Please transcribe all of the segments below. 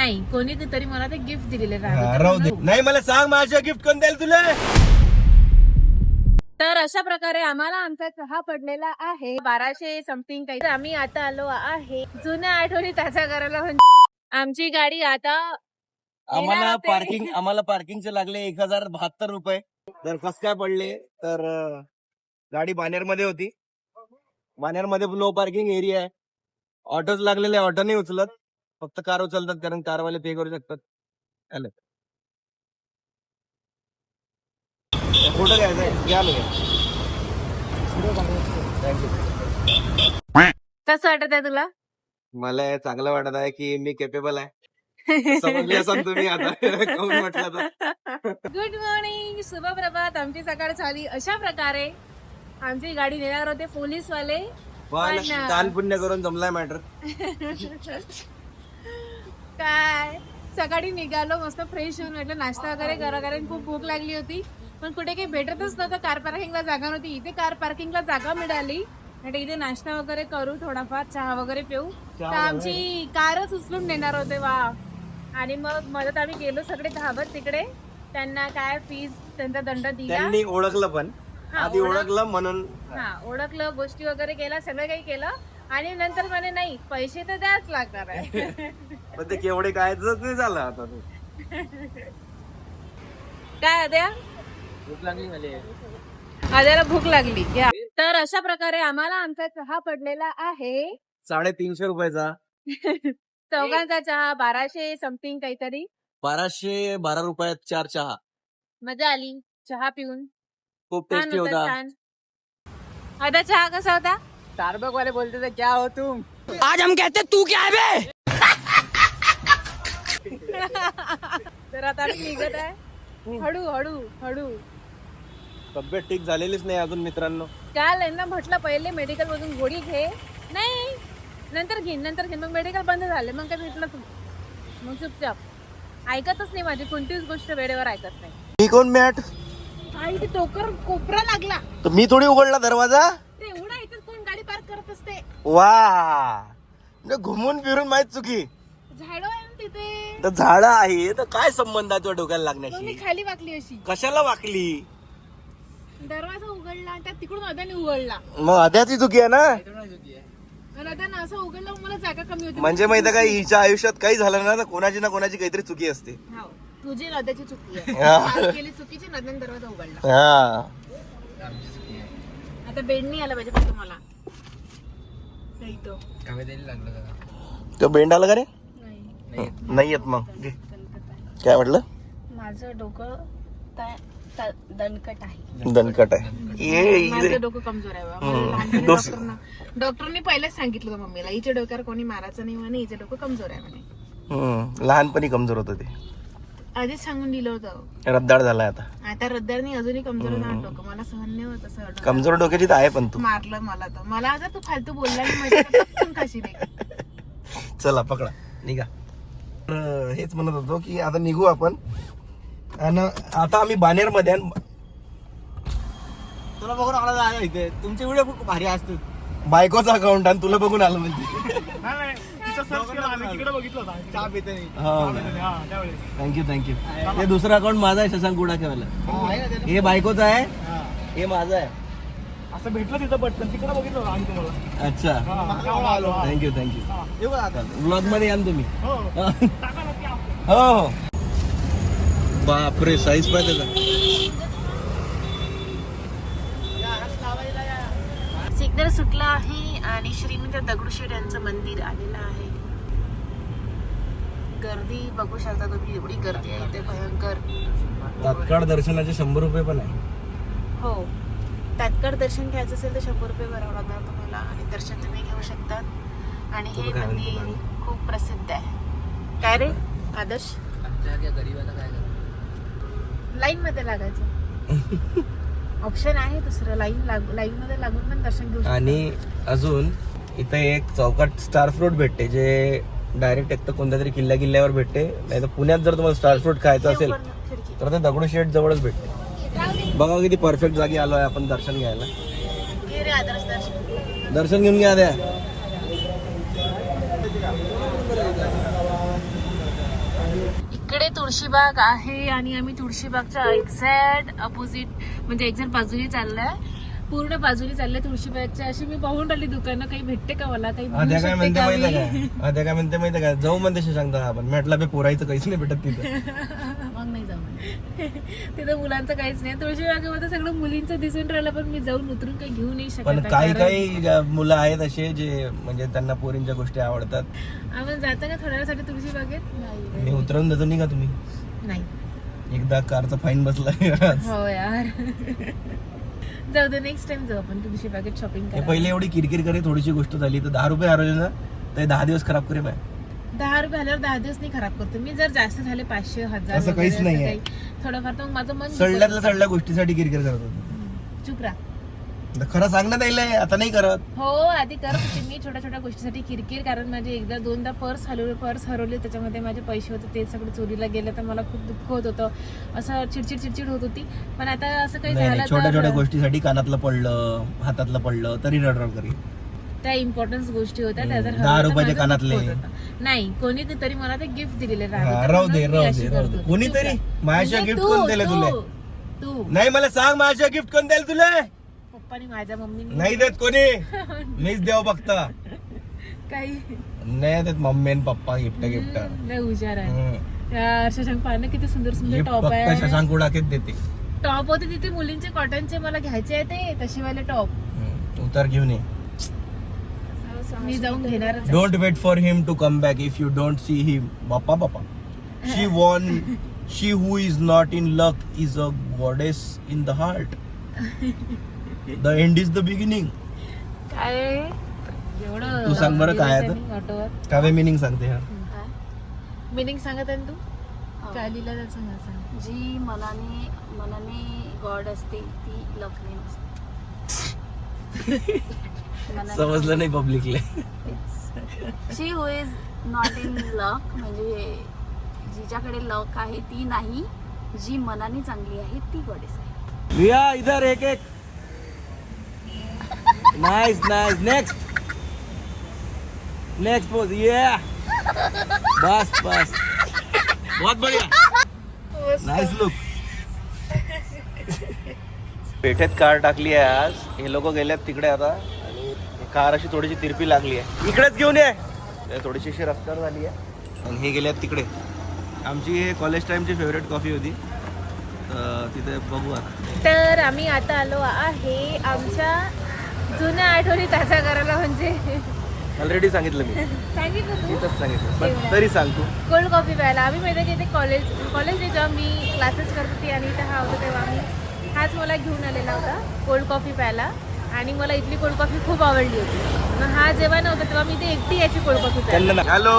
नाही कोणी तरी मला ते गिफ्ट दिलेले राहू दे. नाही मला सांग माझ्या गिफ्ट कोण द्याल तुला? तर अशा प्रकारे आम्हाला आमचा चहा पडलेला आहे. बाराशे समथिंग काही आम्ही आता आलो आहे. जुन्या आठवणी ताजा करायला म्हणजे आमची गाडी आता आम्हाला येणार होते. पार्किंग आम्हाला पार्किंगचे लागले एक हजार बहात्तर रुपये. तर कस काय पडले? तर अं, गाडी बानेरमध्ये होती. बानेरमध्ये नो पार्किंग एरिया आहे. ऑटोच लागलेले ऑटो नाही उचलत. फक्त कार उचलतात कारण कारवाले पे करू शकतात. आलं. फोटो घ्यायचा? घ्या. कसं वाटत आहे तुला? मला हे चांगलं वाटत आहे की मी केपेबल आहे. समजले असाल तुम्ही आता. काहून म्हटलं तर. गुड मॉर्निंग शुभ प्रभात. आमची सकाळ झाली अशा प्रकारे. आमची गाडी नेणार होते पोलीसवाले. पण पण, अं, दान पुण्य करून जमलाय मॅटर काय? सकाळी निघालो मस्त फ्रेश होऊन म्हटलं नाश्ता वगैरे करा कारण खूप भूक लागली होती. पण कुठे काही भेटतच नव्हतं कार पार्किंगला जागा नव्हती. इथे कार पार्किंगला जागा मिळाली. म्हणजे इथे नाश्ता वगैरे करू थोडाफार चहा वगैरे पिऊ. तर आमची कारच उचलून नेणार होते वा. आणि मग मदत आम्ही गेलो सगळे घाबत तिकडे. त्यांना काय फीज त्यांचा दंड दिला. ओळखलं पण. आधी ओळखलं म्हणून. हा ओळखलं गोष्टी वगैरे केल्या सगळं काही केलं. आणि नंतर म्हणे नाही पैसे तर द्याच लागणार आहे. पण ते केवढे काय नाही झालं आता ते. काय अद्या आद्याला भूक लागली. घ्या. तर अशा प्रकारे आम्हाला आमचा चहा पडलेला आहे. साडेतीनशे रुपयाचा. चौघांचा चहा बाराशे समथिंग काहीतरी. बाराशे बारा रुपयात चार चहा. मजा आली. चहा पिऊन. खूप छान टेस्टी होता होता. छान. आता चहा कसा होता? स्टारबक वाले बोलते थे क्या हो तुम? तर आता आम्ही निघत आहे. हळू हळू हळू. तब्येत ठीक झालेलीच नाही अजून मित्रांनो. काल यांना म्हटलं पहिले मेडिकल मधून गोळी घे. नाही नंतर घेईन नंतर घेईन मग मेडिकल बंद झाले. मग काय भेटलं तू? मग चुपचाप. ऐकतच नाही माझी कोणतीच गोष्ट वेळेवर ऐकत नाही. मी कोण मॅट? आई ते टोकर कोपरा लागला. तर मी थोडी उघडला दरवाजा? ते असते. वा. न घुमून फिरून माहीत चुकी. झाड आहे ना तिथे. तर झाड आहे तर काय संबंध आहे तुझ्या डोक्याला मग मी लागण्याशी खाली वाकली अशी. कशाला वाकली? दरवाजा उघडला आणि त्यात तिकडून अदाने उघडला. मग अध्याची चुकी आहे ना? आणि अदानं असं उघडलं मग मला जागा कमी होती. म्हणजे माहिती काय हिच्या आयुष्यात काही झालं ना तर कोणाची ना कोणाची काहीतरी चुकी असते. हाव. तुझी नद्याची चुकी आहे. हा. काल केली चुकीची नद्याने दरवाजा उघडला. हा. आता बेड नाही आला पाहिजे मला तो. तो बेंड आला का रे? नाही. नाही येत. मग. घे. काय म्हटलं? माझं डोकं दणकट आहे. दणकट. आहे. ये माझं इकडे. डोकं कमजोर आहे डॉक्टरना डॉक्टरनी पहिलेच सांगितलं होतं मम्मीला हिच्या डोक्यावर कोणी मारायचं नाही म्हणे हिचं डोकं कमजोर आहे म्हणे. हम्म, लहानपणी कमजोर होत ते. आधीच सांगून दिलं होतं रद्दाड झालाय आता. आता रद्दारनी अजूनही कमजोर ना डोकं. मला सहन नाही होत असं डोकं. कमजोर डोक्याची तर आहे पण तू. मारलं मला तर. मला जर तू फालतू बोलला नाही माहिती का, पटकन खाशी नाही चला पकडा. निघा. तर हेच म्हणत होतो की आता निघू आपण. आणि आता आम्ही बानेरमध्ये तुला बघून आला इथे. तुमचे व्हिडिओ खूप भारी असतात बायकोचा अकाउंट आणि तुला बघून आलं म्हणजे. थँक्यू थँक्यू हे. दुसरं अकाउंट माझा आहे शशांक गुडाखेवाला हे बायकोचं आहे हे. माझं आहे. असं भेटलं तिथं पटकन. तिकडे बघितलं आम्ही तुम्हाला अच्छा. हा. थँक्यू थँक्यू ब्लॉगमध्ये या तुम्ही. हो. हो. हो बापरे साईज पाहिजे त्याचा. सिग्नल सुटला आहे. आणि श्रीमंत दगडूशेठ यांचं मंदिर आलेलं आहे. गर्दी बघू शकता तुम्ही एवढी गर्दी आहे इथे भयंकर. तात्काळ दर्शनाचे शंभर रुपये पण आहे. हो. तात्काळ दर्शन घ्यायचं असेल तर शंभर रुपये भरावं लागणार तुम्हाला आणि दर्शन तुम्ही घेऊ शकतात आणि हे मंदिर खूप प्रसिद्ध आहे. काय रे आदर्श? लाईन मध्ये लागायचं. ऑप्शन आहे दुसरं. लाईन लागू लाईन मध्ये लागून पण दर्शन घेऊ. आणि अजून इथे एक चौकाट स्टार फ्रूट भेटते जे डायरेक्ट एक तर कोणत्या तरी किल्ल्या किल्ल्यावर भेटते. नाही तर पुण्यात जर तुम्हाला स्टार फ्रूट खायचं असेल. तर ते दगडूशेठ जवळच भेटते. बघा किती परफेक्ट जागी आलो आहे आपण दर्शन घ्यायला. दर्शन. घेऊन घ्या द्या तुळशीबाग आहे आणि आम्ही तुळशीबागच्या एक्झॅक्ट अपोजिट म्हणजे एक्झॅक्ट बाजूने चाललाय. पूर्ण बाजूने चाललंय तुळशीबागच्या. अशी मी पाहून राहिली दुकानं. काही भेटते का मला? काही मिळू आद्या काय शकते म्हणते का माहिती मी? काय आद्या काय म्हणते माहिती काय जाऊ म्हणते शशांक आपण. म्हटलं बे पोरायचं काहीच नाही भेटत तिथं. मग तिथं मुलांचं काहीच नाही. तुळशीबागेमध्ये सगळं मुलींचं दिसून राहिलं पण मी जाऊन उतरून काही घेऊ नाही शकत. पण काही काही मुलं आहेत असे जे म्हणजे त्यांना पोरींच्या गोष्टी आवडतात. आपण जाता का थोड्या वेळासाठी तुळशीबागेत नाही. मी उतरवून देतो नाही का तुम्ही. नाही. एकदा कारचा फाईन बसला हो यार. जाऊ दे नेक्स्ट टाइम जाऊ आपण तुळशी बागेत शॉपिंग करा पहिले एवढी किरकिर करे थोडीशी गोष्ट झाली तर दहा रुपये हरवले ना हे दहा दिवस खराब करे बाय दहा रुपये आल्यावर दहा दिवस नाही खराब करतो. मी जर जास्त झाले पाचशे हजार असं वगैरे काहीच असं. काही, थोडंफार तर मग माझं मन सडल्यातल्या सडल्या गोष्टीसाठी किरकिर करत होतो. चुप राहा. खरं सांगण्यात आता नाही करत. हो आधी करत होते मी छोट्या छोट्या गोष्टीसाठी किरकिर कारण माझे एकदा दोनदा पर्स हरवले पर्स हरवले त्याच्यामध्ये माझे पैसे होते ते सगळे चोरीला गेले तर मला खूप दुःख होत होतं. असं चिडचिड चिडचिड होत होती. पण आता असं काही नाही नाही, झालं छोट्या छोट्या तर गोष्टीसाठी कानातलं पडलं हातातलं पडलं तरी रडरड करी त्या इम्पॉर्टन्स गोष्टी होत्या. त्या जर दहा रुपयाचे कानातले. नाही कोणी तरी मला ते गिफ्ट दिलेले राहू दे राहू दे राहू दे. कोणीतरी माझ्या गिफ्ट कोण दिले तुले? तू नाही मला सांग माझ्या गिफ्ट कोण द्याल तुला? पप्पानी माझ्या मम्मीने नाही देत कोणी? मीच देव बघता काही. नाही देत मम्मी आणि पप्पा गिफ्ट गिफ्ट लय हुशार आहे. शशांक पाहा ना किती सुंदर सुंदर टॉप फक्त आहे. शशांक उडाकेच देते. टॉप होते तिथे मुलींचे कॉटनचे मला घ्यायचे आहे ते तशीवाले टॉप उतार घेऊन ये. मी जाऊन घेणारच आहे. Don't wait for him to come back if you don't see him Bappa Bappa. She won she who is not in luck is a goddess in the heart the end is the beginning काय? एवढं तू सांग बरं काय ऑटोवर. काय meaning सांगते हा? Meaning सांगत आहे तू? काय लिहिलं त्याचं सांग. जी मनाने मनाने गॉड असते ती लकने नसते मनाने- समजलं नाही publicly she who is not in luck म्हणजे जिच्याकडे लक आहे ती नाही जी मनाने चांगली आहे ती गॉडेस आहे. लिया इधर एक एक. Nice nice next next pose ये बस बस बहुत बढ़िया. नाइस लुक पेठेत कार टाकली आहे आज. हे लोक गेलेत तिकडे आता. कार अशी थोडीशी तिरपी लागली आहे. इकडेच घेऊन ये. थोडीशी अशी रस्त्यावर झाली आहे. आणि हे गेलेत तिकडे. आमची हे कॉलेज टाइमची फेवरेट कॉफी होती. तिथे बघू आता. तर आम्ही आता आलो आहे आमच्या जुन्या आठवणी ताज्या करायला म्हणजे. ऑलरेडी सांगितलं मी. सांगितलं सांगितलं. तरी सांग तू. कोल्ड कॉफी प्यायला. आम्ही माहिती की ते कॉलेज कॉलेजने जेव्हा मी क्लासेस करत होती आणि इथं हा होता तेव्हा आम्ही हाच मला घेऊन आलेला होता कोल्ड कॉफी प्यायला. आणि मला इथली कोल्ड कॉफी खूप आवडली होती. मग हा जेव्हा नव्हता तेव्हा मी ते एकटी याची कोल्ड कॉफी प्यायला हॅलो.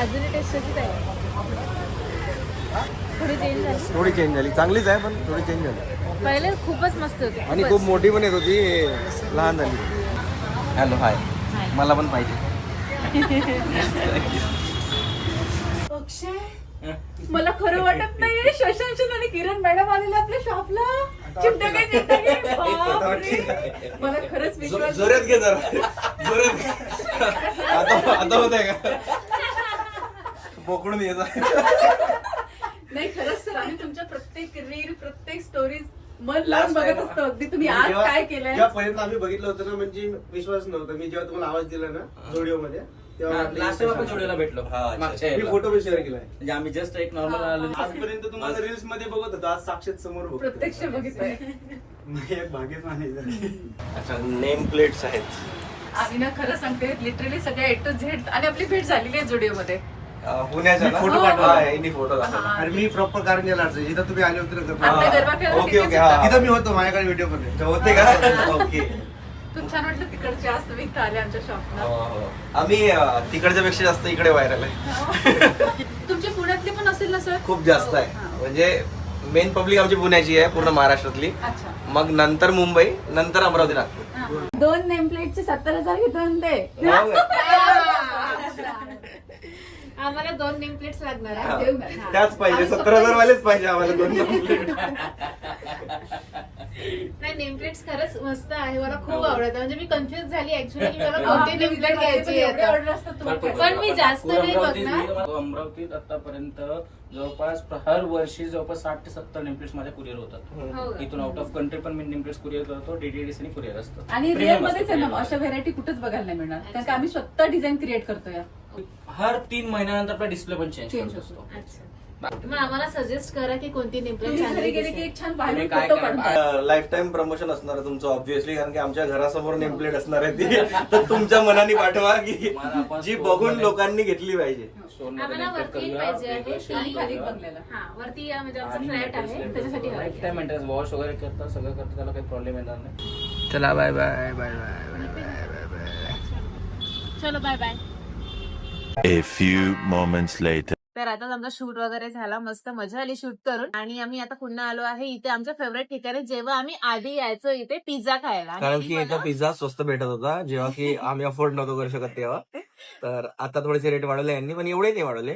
अजूनही टेस्ट होती आहे थोडी चेंज झाली. थोडी चेंज झाली. चांगलीच आहे पण थोडी चेंज झाली. पहिले खूपच मस्त होती आणि. खूप मोठी पण येत होती. लहान झाली. Hello hi. मला पण पाहिजे. मला खरं वाटत नाही शशांक आणि किरण मॅडम आलेले आपल्या शॉपला चिमटके बापरे. मला खरंच विश्वास जोरात घे जरा. जोरात घे. आता आता होत आहे का पोकडून येत नाही खरंच सर आम्ही तुमच्या प्रत्येक रील प्रत्येक स्टोरीज मन लावून बघत असतो. अगदी तुम्ही आज काय केलंय? जेव्हापर्यंत आम्ही बघितलं होतं ना म्हणजे विश्वास नव्हता. मी जेव्हा तुम्हाला आवाज दिला ना जोडिओ मध्ये तेव्हा वाटलं लास्ट टाइम आपण Instagram. स्टुडिओला भेटलो मागच्या मी याला. फोटो पण शेअर केलाय म्हणजे आम्ही जस्ट एक नॉर्मल आलो आजपर्यंत तुम्हाला रील्समध्ये बघत होतो आज साक्षात समोर बघतोय. प्रत्यक्ष बघितलंय मी एक भाग्यच मानायचं अच्छा नेम प्लेट्स आहेत आम्ही ना खरं सांगते लिटरली सगळ्या ए टू झेड आणि आपली भेट झालेली आहे जुडिओ मध्ये पुण्याचा? फोटो हो, पाठवा. हा, आणि मी प्रॉपर कारंजा लाडचं जिथं तुम्ही आले होते ना आता गरबा खेळायला ओके, ओके. हा. तिथं मी होतो माझ्याकडे व्हिडिओ पण आहे. होते का ओके खूप छान वाटलं तिकडचे आज तुम्ही इथं आले आमच्या शॉपला हो, आम्ही अं, तिकडच्या पेक्षा जास्त इकडे व्हायरल आहे. तुमचे पुण्यातले पण असेल ना सर खूप जास्त आहे. म्हणजे मेन पब्लिक आमची पुण्याची आहे पूर्ण महाराष्ट्रातली. अच्छा. मग नंतर मुंबई नंतर अमरावती नागपूर. दोन नेम प्लेटचे सत्तर हजार घेतो ते. आम्हाला दोन नेम प्लेट्स लागणार हा. आहे त्याच पाहिजे. सत्तर हजार वालेच पाहिजे आम्हाला दोन नाही नेमप्लेट्स खरंच मस्त आहे. मला खूप आवडतं. म्हणजे मी कन्फ्युज झाली ऍक्च्युली की मला कोणते घ्यायची आहे ऑर्डर असतात तुम्हाला पण मी जास्त नाही अमरावतीत बघणार. अमरावतीत आतापर्यंत जवळपास हर वर्षी जवळपास साठ ते सत्तर नेमप्लेट्स माझ्या कुरिअर होतात. हो. का? इथून आउट ऑफ कंट्री पण मी नेमप्लेट्स कुरिअर करतो डीटीडीसी कुरिअर असतं. आणि रिअल मध्येच आहे ना अशा व्हेरायटी कुठेच बघायला नाही मिळणार. कारण का आम्ही स्वतः डिझाईन क्रिएट करतो या हर तीन महिन्यानंतर आपला डिस्प्ले पण चेंज करत असतो. अच्छा. मग आम्हाला सजेस्ट करा की कोणती नेमप्लेट घरी गेले की. एक छान फोटो लाईफ टाइम प्रमोशन असणार आहे तुमचं ऑब्व्हियसली कारण की आमच्या घरासमोर नेम प्लेट असणार आहे ती तर तुमच्या मनाने पाठवा की जी बघून लोकांनी घेतली पाहिजे स्टोअरमध्ये आम्हाला nameplate वरती करूया, पाहिजे आहे. वेगळं shade आणि खाली करूया. बंगल्याला हा वरती या म्हणजे आमचा फ्लॅट आहे त्याच्यासाठी हवं लाईफ आहे. टाइम मेंटेनन्स वॉश वगैरे करतात सगळं करतात त्याला काही प्रॉब्लेम येणार नाही चला बाय बाय बाय चलो bye bye A few moments later. तर आता आमचा शूट वगैरे झाला मस्त मजा आली शूट करून. आणि आम्ही आता पुन्हा आलो आहे इथे आमच्या फेवरेट ठिकाणी जेव्हा आम्ही आधी यायचो इथे पिझ्झा खायला. कारण की याचा पिझ्झा स्वस्त भेटत होता जेव्हा की आम्ही अफोर्ड नव्हतो करू शकत तेव्हा. तर आता थोडेसे रेट वाढवले यांनी पण एवढे नाही वाढवले.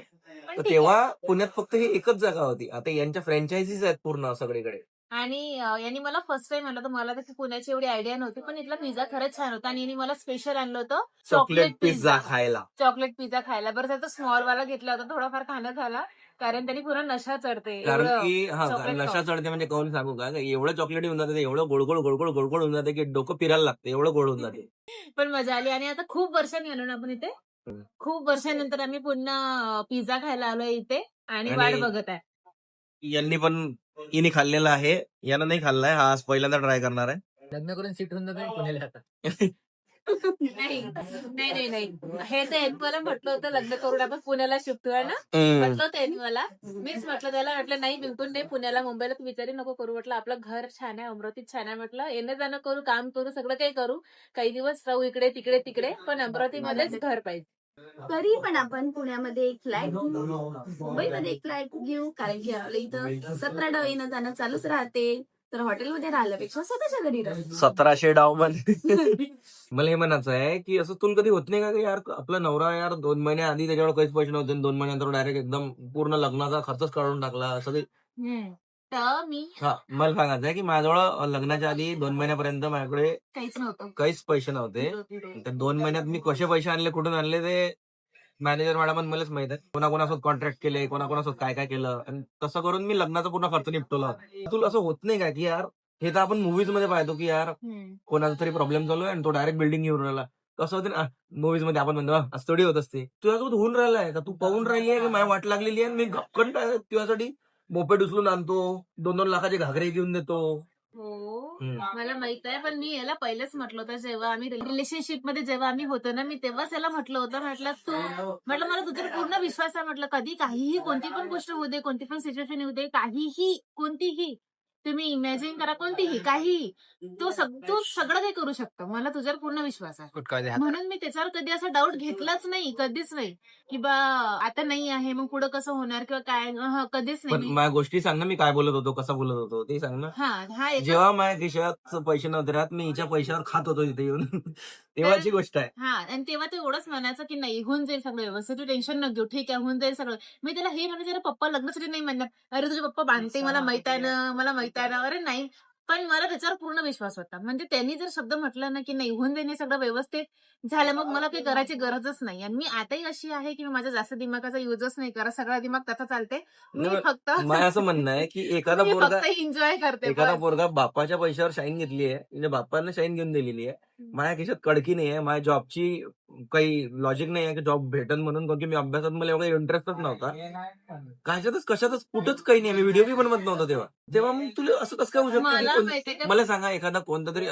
तर तेव्हा पुण्यात फक्त ही एकच जागा होती. आता यांच्या फ्रँचायझीज आहेत पूर्ण सगळीकडे. आणि अं, यांनी मला फर्स्ट टाइम आणलं तर मला तर पुण्याची एवढी आयडिया नव्हती पण इथला पिझ्झा खरंच छान होता. आणि यांनी मला स्पेशल आणलं होतं चॉकलेट पिझ्झा खायला. चॉकलेट पिझ्झा खायला. बरं त्याचा स्मॉल वाला घेतला होता. थोडाफार खाणं झाला कारण त्यांनी पूर्ण नशा चढते. कारण एवढं की हा chocolate नशा. चढते म्हणजे कोण सांगू का? की एवढं चॉकलेट होऊन जाते एवढं गोडगोड गोडगोड गोडगोड होऊन जाते की डोकं फिरायला लागते एवढं गोड होऊन जाते. पण मजा आली. आणि आता खूप वर्षांनी आलो ना आपण इथे. हम्म. खूप वर्षानंतर आम्ही पुन्हा पिझ्झा खायला आलोय इथे. आणि आणि- वाट बघत आहे. यांनी पण इनी खाल्लेला आहे. यानं नाही खाल्लाय. हा आज पहिल्यांदा ट्राय करणार आहे. लग्न करून सीट होऊन जातो पुण्याला आता नाही नाही नाही नाही. हे तर यांनी मला म्हटलं होतं लग्न करून आपण पुण्याला शिफ्ट आहे ना हम्म. म्हटलं होतं यांनी मला मीच म्हटलं त्याला म्हटलं नाही बिलकुल नाही पुण्याला मुंबईला तू विचारी नको करू. म्हटलं आपलं घर छान आहे अमरावतीत छान आहे. म्हटलं येणं जाणं करू काम करू सगळं काही करू. काही दिवस राहू इकडे तिकडे तिकडे पण अमरावतीमध्येच घर पाहिजे. तरी पण आपण पुण्यामध्ये एक फ्लॅट घेऊ मुंबईमध्ये एक फ्लॅट घेऊ कारण की आपल्या इथं सतरा डाव येणं जाणं चालूच राहते. तर हॉटेलमध्ये राहिल्यापेक्षा स्वतःच्या घरी राहू. सतराशे डाव पण मला हे म्हणायचं आहे की असं तुला कधी होत नाही का की यार आपला नवरा यार दोन महिन्या आधी त्याच्यावर काहीच पैसे नव्हते आणि दोन महिन्यानंतर डायरेक्ट एकदम पूर्ण लग्नाचा खर्चच काढून टाकला. असं तर मी हा मला सांगायचं आहे की माझ्याजवळ लग्नाच्या आधी दोन महिन्यापर्यंत माझ्याकडे काहीच नव्हतं. काहीच पैसे नव्हते. तर दोन महिन्यात मी कसे पैसे आणले कुठून आणले ते मॅनेजर मॅडम मलाच माहीत आहे कोणाकोणासोबत कॉन्ट्रॅक्ट केले कोणाकोणासोबत काय काय केलं. आणि तसं करून मी लग्नाचा पूर्ण खर्च निपटवला. तुला असं होत नाही का की यार हे तर आपण मुव्हीजमध्ये पाहतो की यार. कोणाचा तरी प्रॉब्लेम चालू आहे आणि तो डायरेक्ट बिल्डिंग घेऊन राहिला. कसं होते ना मुव्हीजमध्ये आपण म्हणतो "अं, असं थोडी होत असते. तुझ्यासोबत होऊन राहिलाय का? तू पाहून राहिली आहे की माझ्या वाट लागलेली आहे आणि मी गपकन तुझ्यासाठी? मोपेड उचलून आणतो. दोन दोन लाखाचे घागरे घेऊन देतो. हो. हम्म. मला माहीत आहे पण मी याला पहिलेच म्हटलं होतं जेव्हा आम्ही रिलेशनशिपमध्ये जेव्हा आम्ही होतो ना मी तेव्हाच याला म्हटलं होतं. म्हटलं तू म्हटलं मला तुझ्यावर पूर्ण विश्वास आहे. म्हटलं कधी काहीही कोणती पण गोष्ट होऊ दे कोणती पण सिच्युएशन येऊ दे काहीही कोणतीही तुम्ही इमॅजिन करा कोणतीही काहीही तू सग- तू सगळं काही करू शकतो. मला तुझ्यावर पूर्ण विश्वास आहे. म्हणून मी त्याच्यावर कधी असा डाऊट घेतलाच नाही कधीच नाही. की बा आता नाही आहे मग पुढे कसं होणार किंवा काय? कधीच नाही. माझ्या गोष्टी सांग ना मी काय बोलत होतो कसा बोलत होतो ते सांग ना. हा हा जेव्हा माझ्या खिशात पैसे नव्हते राहत मी हिच्या पैशावर खात होतो इथे येऊन. तेव्हाची गोष्ट आहे. हा आणि तेव्हा ते एवढंच म्हणायचं की नाही होऊन जाईल सगळं व्यवस्थित तू टेन्शन न घेऊ ठीक आहे होऊन जाईल सगळं. मी त्याला हे म्हणायचं अरे पप्पा लग्नासाठी नाही म्हणणार. अरे तुझे पप्पा बांधते मला माहीत आहे ना मला माहीत अरे नाही. पण मला त्याच्यावर पूर्ण विश्वास होता. म्हणजे त्यांनी जर शब्द म्हटलं ना की नाही होऊन देणे सगळं व्यवस्थित झालं मग मला काही करायची गरजच नाही. आणि मी आताही अशी आहे की मी माझ्या जास्त दिमागाचा युजच नाही करा सगळा दिमाग त्याचा चालते. मी नाही, फक्त माझं असं म्हणणं आहे की एखादा मी पोरगा फक्त एन्जॉय करते एखादा बस. पोरगा बापाच्या पैशावर शाईन घेतली आहे म्हणजे बापाने शाईन घेऊन दिलेली आहे माझ्या खिशात कडकी नाही आहे माझ्या जॉबची काही लॉजिक नाही आहे की जॉब भेटन म्हणून कारण की मी अभ्यासात मला एवढा इंटरेस्टच नव्हता. कशातच कशातच कुठंच काही नाही मी व्हिडिओ बी बनवत नव्हता तेव्हा. तेव्हा मग तुला असं कसं काय होऊ शकतं? मला का? मला सांगा एखादा कोणता तरी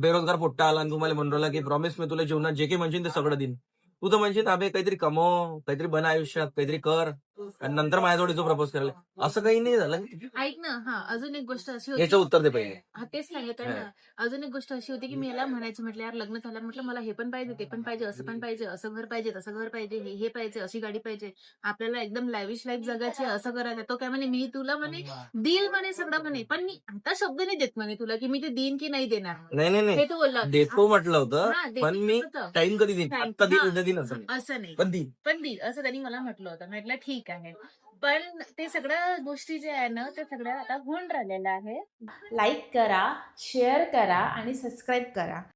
बेरोजगार पोट्टा आला आणि तुम्हाला म्हणून राहिला की प्रॉमिस मी तुला जीवनात जे काही म्हणशील ते सगळं देईन. तू तर म्हणशील अबे काहीतरी कमव काहीतरी बन आयुष्यात काहीतरी कर. आणि नंतर माझ्याजवळ जो प्रपोज करायला. असं काही नाही झालं ऐक ना हा अजून एक गोष्ट अशी होती याचं उत्तर दे पहिले. हा तेच सांगत आहे ना अजून एक गोष्ट अशी होती की मी याला म्हणायची म्हटलं यार लग्न झालं म्हटलं मला हे पण पाहिजे ते पण पाहिजे असं पण पाहिजे असं घर पाहिजे तसं घर पाहिजे हे हे पाहिजे अशी गाडी पाहिजे. आपल्याला एकदम लाविश लाईफ जगायची असं करायचं तो काय म्हणे मी तुला म्हणे देईल म्हणे सगळं म्हणे पण मी आता शब्द नाही देत म्हणे तुला की मी ते देईन की नाही देणार. नाही नाही हे नाही तू बोलला. देतो म्हटलं होतं देतो पण मी होतं. टाइम कधी देईन? Time. आता देईन हा. उद्या देईन असं नाही. असं नाही. पण देईन. पण देईल असं त्यांनी मला म्हटलं होतं. म्हटलं ठीक आहे पण ते सगळ्या गोष्टी जे आहे ना ते सगळ्या आता होऊन राहिलेल्या आहे लाईक करा शेअर करा आणि सबस्क्राईब करा.